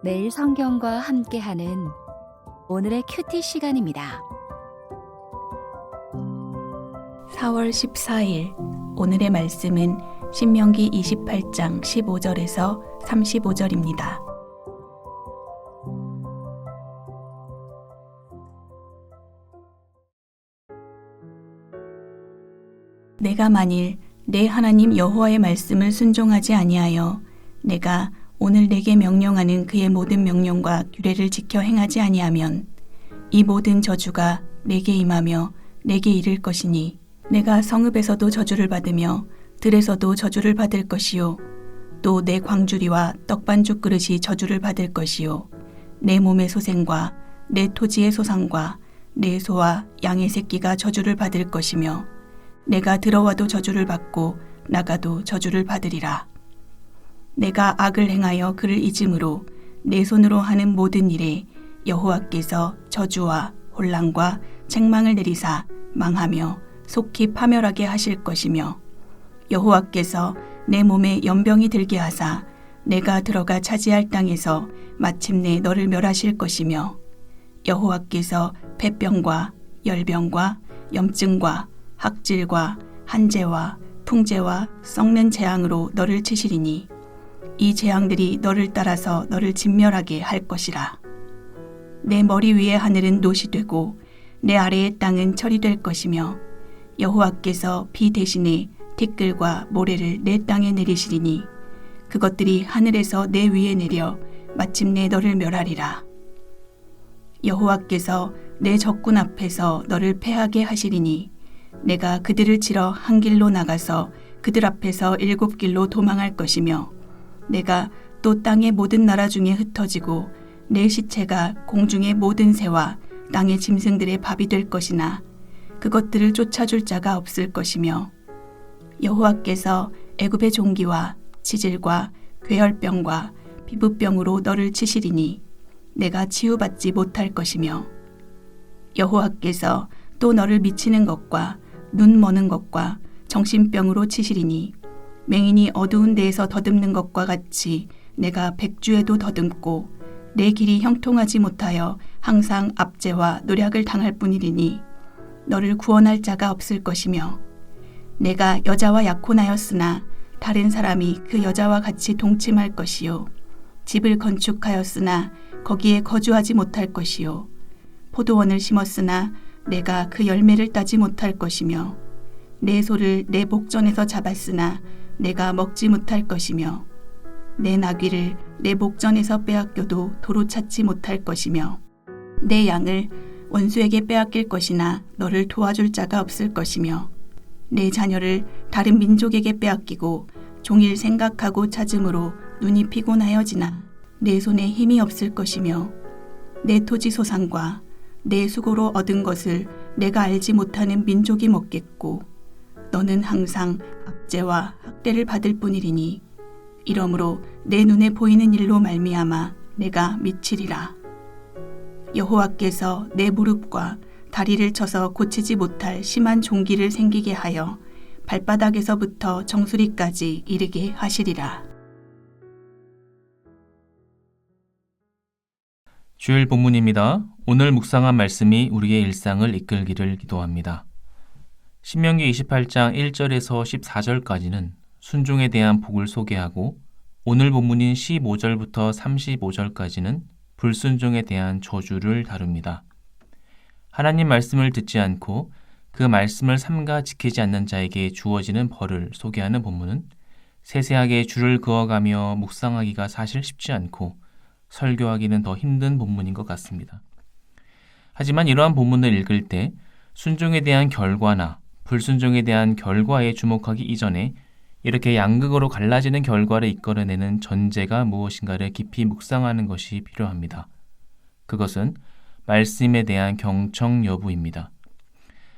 매일 성경과 함께하는 오늘의 큐티 시간입니다. 4월 14일 오늘의 말씀은 신명기 28장 15절에서 35절입니다. 내가 만일 내 하나님 여호와의 말씀을 순종하지 아니하여 내가 오늘 내게 명령하는 그의 모든 명령과 규례를 지켜 행하지 아니하면 이 모든 저주가 내게 임하며 내게 이를 것이니 내가 성읍에서도 저주를 받으며 들에서도 저주를 받을 것이요. 또 내 광주리와 떡반죽 그릇이 저주를 받을 것이요. 내 몸의 소생과 내 토지의 소상과 내 소와 양의 새끼가 저주를 받을 것이며 내가 들어와도 저주를 받고 나가도 저주를 받으리라 내가 악을 행하여 그를 잊음으로 내 손으로 하는 모든 일에 여호와께서 저주와 혼란과 책망을 내리사 망하며 속히 파멸하게 하실 것이며 여호와께서 내 몸에 연병이 들게 하사 내가 들어가 차지할 땅에서 마침내 너를 멸하실 것이며 여호와께서 폐병과 열병과 염증과 학질과 한재와 풍재와 썩는 재앙으로 너를 치시리니 이 재앙들이 너를 따라서 너를 진멸하게 할 것이라 내 머리 위의 하늘은 노시 되고 내 아래의 땅은 철이 될 것이며 여호와께서 비 대신에 티끌과 모래를 내 땅에 내리시리니 그것들이 하늘에서 내 위에 내려 마침내 너를 멸하리라. 여호와께서 내 적군 앞에서 너를 패하게 하시리니 내가 그들을 치러 한 길로 나가서 그들 앞에서 일곱 길로 도망할 것이며 내가 또 땅의 모든 나라 중에 흩어지고 내 시체가 공중의 모든 새와 땅의 짐승들의 밥이 될 것이나 그것들을 쫓아줄 자가 없을 것이며 여호와께서 애굽의 종기와 치질과 괴혈병과 피부병으로 너를 치시리니 내가 치유받지 못할 것이며 여호와께서 또 너를 미치는 것과 눈 머는 것과 정신병으로 치시리니 맹인이 어두운 데에서 더듬는 것과 같이 내가 백주에도 더듬고 내 길이 형통하지 못하여 항상 압제와 노력을 당할 뿐이리니 너를 구원할 자가 없을 것이며 내가 여자와 약혼하였으나 다른 사람이 그 여자와 같이 동침할 것이요 집을 건축하였으나 거기에 거주하지 못할 것이요 포도원을 심었으나 내가 그 열매를 따지 못할 것이며 내 소를 내 목전에서 잡았으나 내가 먹지 못할 것이며 내 나귀를 내 목전에서 빼앗겨도 도로 찾지 못할 것이며 내 양을 원수에게 빼앗길 것이나 너를 도와줄 자가 없을 것이며 내 자녀를 다른 민족에게 빼앗기고 종일 생각하고 찾음으로 눈이 피곤하여지나 내 손에 힘이 없을 것이며 내 토지 소산과 내 수고로 얻은 것을 내가 알지 못하는 민족이 먹겠고 너는 항상 압제와 학대를 받을 뿐이리니 이러므로 내 눈에 보이는 일로 말미암아 내가 미치리라 여호와께서 내 무릎과 다리를 쳐서 고치지 못할 심한 종기를 생기게 하여 발바닥에서부터 정수리까지 이르게 하시리라. 주일 본문입니다. 오늘 묵상한 말씀이 우리의 일상을 이끌기를 기도합니다. 신명기 28장 1절에서 14절까지는 순종에 대한 복을 소개하고 오늘 본문인 15절부터 35절까지는 불순종에 대한 저주를 다룹니다. 하나님 말씀을 듣지 않고 그 말씀을 삼가 지키지 않는 자에게 주어지는 벌을 소개하는 본문은 세세하게 줄을 그어가며 묵상하기가 사실 쉽지 않고 설교하기는 더 힘든 본문인 것 같습니다. 하지만 이러한 본문을 읽을 때 순종에 대한 결과나 불순종에 대한 결과에 주목하기 이전에 이렇게 양극으로 갈라지는 결과를 이끌어내는 전제가 무엇인가를 깊이 묵상하는 것이 필요합니다. 그것은 말씀에 대한 경청 여부입니다.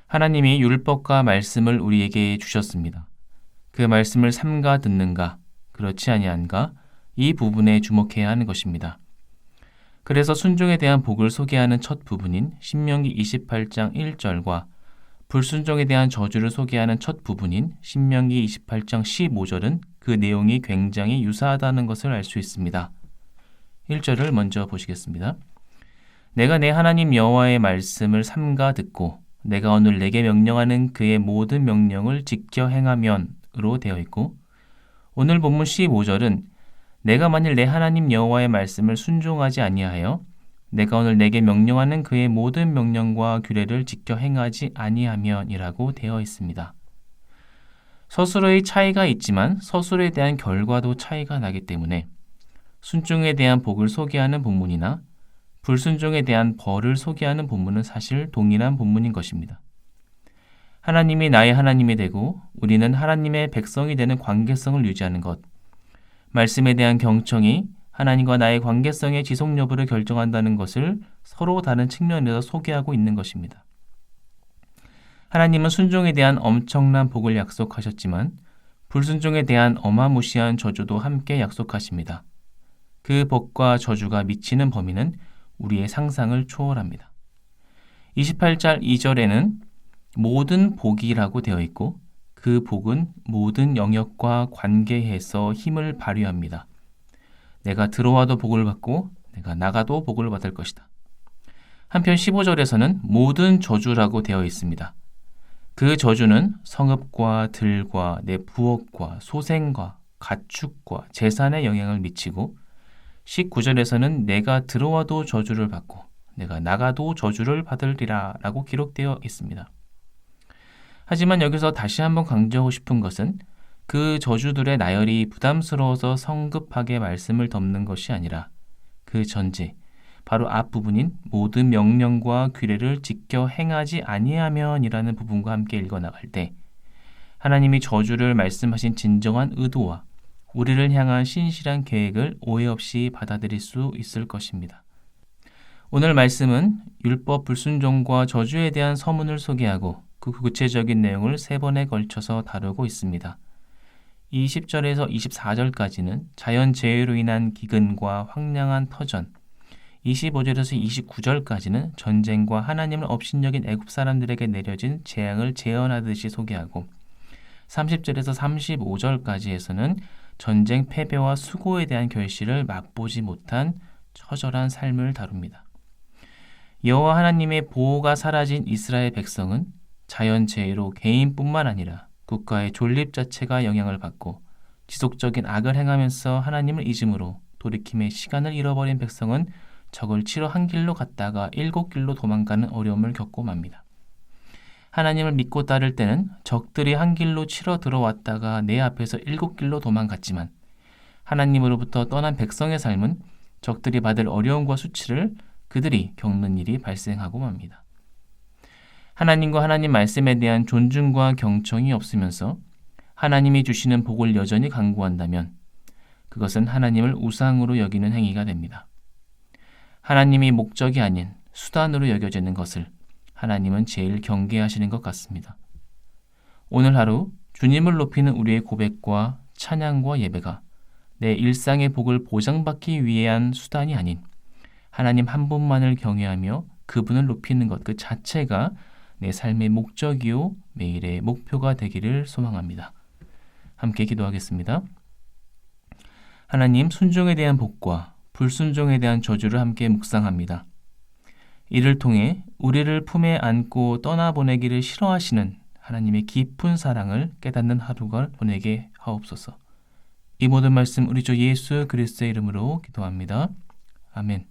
하나님이 율법과 말씀을 우리에게 주셨습니다. 그 말씀을 삼가 듣는가, 그렇지 아니한가, 이 부분에 주목해야 하는 것입니다. 그래서 순종에 대한 복을 소개하는 첫 부분인 신명기 28장 1절과 불순종에 대한 저주를 소개하는 첫 부분인 신명기 28장 15절은 그 내용이 굉장히 유사하다는 것을 알 수 있습니다. 1절을 먼저 보시겠습니다. 내가 내 하나님 여호와의 말씀을 삼가 듣고 내가 오늘 내게 명령하는 그의 모든 명령을 지켜 행하면으로 되어 있고 오늘 본문 15절은 내가 만일 내 하나님 여호와의 말씀을 순종하지 아니하여 내가 오늘 내게 명령하는 그의 모든 명령과 규례를 지켜 행하지 아니하면이라고 되어 있습니다. 서술어의 차이가 있지만 서술에 대한 결과도 차이가 나기 때문에 순종에 대한 복을 소개하는 본문이나 불순종에 대한 벌을 소개하는 본문은 사실 동일한 본문인 것입니다. 하나님이 나의 하나님이 되고 우리는 하나님의 백성이 되는 관계성을 유지하는 것, 말씀에 대한 경청이 하나님과 나의 관계성의 지속 여부를 결정한다는 것을 서로 다른 측면에서 소개하고 있는 것입니다. 하나님은 순종에 대한 엄청난 복을 약속하셨지만 불순종에 대한 어마무시한 저주도 함께 약속하십니다. 그 복과 저주가 미치는 범위는 우리의 상상을 초월합니다. 28절 2절에는 모든 복이라고 되어 있고 그 복은 모든 영역과 관계해서 힘을 발휘합니다. 내가 들어와도 복을 받고 내가 나가도 복을 받을 것이다. 한편 15절에서는 모든 저주라고 되어 있습니다. 그 저주는 성읍과 들과 내 부엌과 소생과 가축과 재산에 영향을 미치고 19절에서는 내가 들어와도 저주를 받고 내가 나가도 저주를 받으리라 라고 기록되어 있습니다. 하지만 여기서 다시 한번 강조하고 싶은 것은 그 저주들의 나열이 부담스러워서 성급하게 말씀을 덮는 것이 아니라 그 전제, 바로 앞부분인 모든 명령과 규례를 지켜 행하지 아니하면이라는 부분과 함께 읽어 나갈 때 하나님이 저주를 말씀하신 진정한 의도와 우리를 향한 신실한 계획을 오해 없이 받아들일 수 있을 것입니다. 오늘 말씀은 율법 불순종과 저주에 대한 서문을 소개하고 그 구체적인 내용을 세 번에 걸쳐서 다루고 있습니다. 20절에서 24절까지는 자연 재해로 인한 기근과 황량한 터전, 25절에서 29절까지는 전쟁과 하나님을 업신여긴 애굽 사람들에게 내려진 재앙을 재현하듯이 소개하고 30절에서 35절까지에서는 전쟁 패배와 수고에 대한 결실을 맛보지 못한 처절한 삶을 다룹니다. 여호와 하나님의 보호가 사라진 이스라엘 백성은 자연 재해로 개인뿐만 아니라 국가의 존립 자체가 영향을 받고 지속적인 악을 행하면서 하나님을 잊음으로 돌이킴의 시간을 잃어버린 백성은 적을 치러 한 길로 갔다가 일곱 길로 도망가는 어려움을 겪고 맙니다. 하나님을 믿고 따를 때는 적들이 한 길로 치러 들어왔다가 내 앞에서 일곱 길로 도망갔지만 하나님으로부터 떠난 백성의 삶은 적들이 받을 어려움과 수치를 그들이 겪는 일이 발생하고 맙니다. 하나님과 하나님 말씀에 대한 존중과 경청이 없으면서 하나님이 주시는 복을 여전히 강구한다면 그것은 하나님을 우상으로 여기는 행위가 됩니다. 하나님이 목적이 아닌 수단으로 여겨지는 것을 하나님은 제일 경계하시는 것 같습니다. 오늘 하루 주님을 높이는 우리의 고백과 찬양과 예배가 내 일상의 복을 보장받기 위한 수단이 아닌 하나님 한 분만을 경외하며 그분을 높이는 것 그 자체가 내 삶의 목적이요 매일의 목표가 되기를 소망합니다. 함께 기도하겠습니다. 하나님 순종에 대한 복과 불순종에 대한 저주를 함께 묵상합니다. 이를 통해 우리를 품에 안고 떠나보내기를 싫어하시는 하나님의 깊은 사랑을 깨닫는 하루가 보내게 하옵소서. 이 모든 말씀 우리 주 예수 그리스도의 이름으로 기도합니다. 아멘.